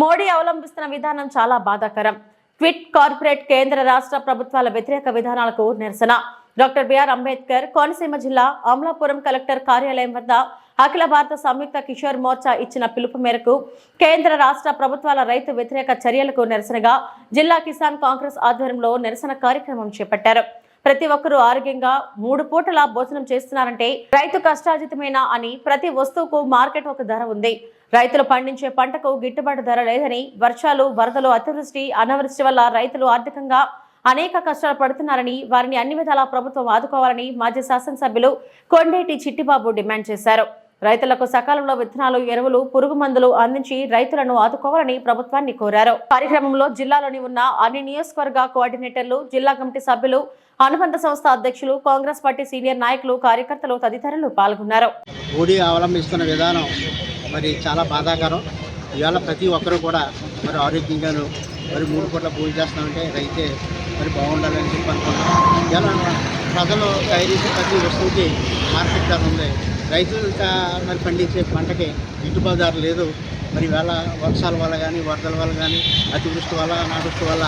మోడీ అవలంబిస్తున్న విధానం చాలా బాధాకరం. క్విట్ కార్పొరేట్ కేంద్ర రాష్ట్ర ప్రభుత్వాల వ్యతిరేక విధానాలకు నిరసన. డాక్టర్ బిఆర్ అంబేద్కర్ కోనసీమ జిల్లా అమలాపురం కలెక్టర్ కార్యాలయం వద్ద అఖిల భారత సంయుక్త కిషోర్ మోర్చా ఇచ్చిన పిలుపు మేరకు కేంద్ర రాష్ట్ర ప్రభుత్వాల రైతు వ్యతిరేక చర్యలకు నిరసనగా జిల్లా కిసాన్ కాంగ్రెస్ ఆధ్వర్యంలో నిరసన కార్యక్రమం చేపట్టారు. ప్రతి ఒక్కరూ ఆరోగ్యంగా మూడు పూటల భోజనం చేస్తున్నారంటే రైతు కష్టాజితమేనా అని ప్రతి వస్తువుకు మార్కెట్ ఒక ధర ఉంది. రైతులు పండించే పంటకు గిట్టుబాటు ధర లేదని వర్షాలు వరదలు అతివృష్టి అనావృష్టి వల్ల రైతులు ఆర్థికంగా అనేక కష్టాలు పడుతున్నారని వారిని అన్ని విధాలా ప్రభుత్వం ఆదుకోవాలని మాజీ శాసనసభ్యులు కొండేటి చిట్టిబాబు డిమాండ్ చేశారు. రైతులకు సకాలంలో విత్తనాలు ఎరువులు పురుగు మందులు అందించి రైతులను ఆదుకోవాలని ప్రభుత్వాన్ని కోరారు. కార్యక్రమంలో జిల్లాలోని ఉన్న అన్ని నియోజకవర్గ కోఆర్డినేటర్లు జిల్లా కమిటీ సభ్యులు అనుబంధ సంస్థ అధ్యక్షులు కాంగ్రెస్ పార్టీ సీనియర్ నాయకులు కార్యకర్తలు తదితరులు పాల్గొన్నారు. అవలంబిస్తున్న విధానం మరి చాలా బాధాకరం. ఇవాళ ప్రతి ఒక్కరూ కూడా మరి ఆరోగ్యంగాను మరి మూడు పూట్ల పూజ చేస్తామంటే రైతే మరి బాగుండాలని చెప్పి అనుకుంటున్నాం. ఇవాళ ప్రజలు తయారు చేసే ప్రతి వస్తువుకి మార్కెట్ ధర ఉంది. రైతులు మరి పండించే పంటకి గిట్టుబాటు ధర లేదు. మరి ఇవాళ వర్షాల వల్ల కానీ వరదల వల్ల కానీ అతివృష్టి వల్ల అనావృష్టి వల్ల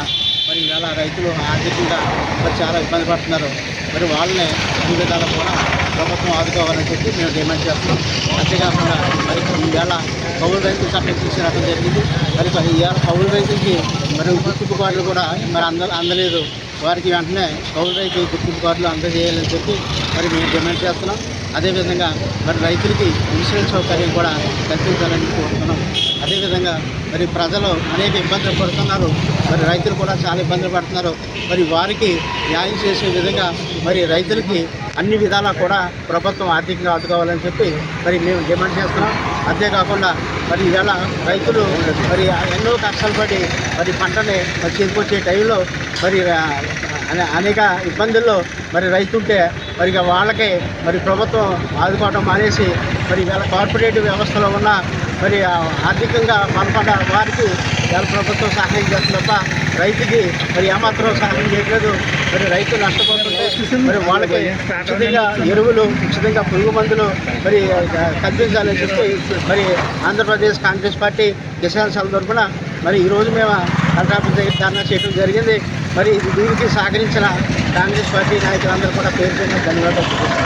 మరి ఇవాళ రైతులు ఆర్థికంగా మరి చాలా ఇబ్బంది పడుతున్నారు. మరి వాళ్ళని అన్ని విధాలు కూడా ప్రభుత్వం ఆదుకోవాలని చెప్పి మేము డిమాండ్ చేస్తున్నాం. అంతేకాకుండా మరి ఈవేళ కౌలు రైతులు చట్టం తీసుకురావడం జరిగింది. మరి ఈవేళ కౌలు రైతులకి మరి గుర్తింపు కార్డులు కూడా మరి అంద అందలేదు. వారికి వెంటనే కౌలు రైతు గుర్తింపు కార్డులు అందజేయాలని చెప్పి మరి మేము డిమాండ్ చేస్తున్నాం. అదేవిధంగా మరి రైతులకి ఇన్సూరెన్స్ సౌకర్యం కూడా కల్పించాలని కోరుతున్నాం. అదేవిధంగా మరి ప్రజలు అనేక ఇబ్బందులు పడుతున్నారు. మరి రైతులు కూడా చాలా ఇబ్బందులు పడుతున్నారు. మరి వారికి న్యాయం చేసే విధంగా మరి రైతులకి అన్ని విధాలా కూడా ప్రభుత్వం ఆర్థికంగా ఆదుకోవాలని చెప్పి మరి మేము డిమాండ్ చేస్తున్నాం. అంతేకాకుండా మరి ఇవాళ రైతులు మరి ఎన్నో కష్టాలు పడి మరి పంటని మరి చేతికొచ్చే టైంలో మరి అనే- అనేక ఇబ్బందుల్లో మరి రైతు ఉంటే మరి వాళ్ళకే మరి ప్రభుత్వం ఆదుకోవడం మానేసి మరి ఇవాళ కార్పొరేటివ్ వ్యవస్థలో ఉన్న మరి ఆర్థికంగా బలపడ్డ వారికి వీళ్ళ ప్రభుత్వం సహాయం చేస్తుంది తప్ప రైతుకి మరి ఏమాత్రం సహాయం చేయట్లేదు. మరి రైతు నష్టపోతుంటే మరి వాళ్ళకి ఉచితంగా ఎరువులు ఉచితంగా పురుగు మందులు మరి కల్పించాలని చెప్పి మరి ఆంధ్రప్రదేశ్ కాంగ్రెస్ పార్టీ కిసాన్ సభ తరఫున మరి ఈరోజు మేము కలెక్టర్ దగ్గర ధర్నా చేయడం జరిగింది. మరి దీనికి సహకరించిన కాంగ్రెస్ పార్టీ నాయకులందరూ కూడా పేరు పేరున ధన్యవాదాలు.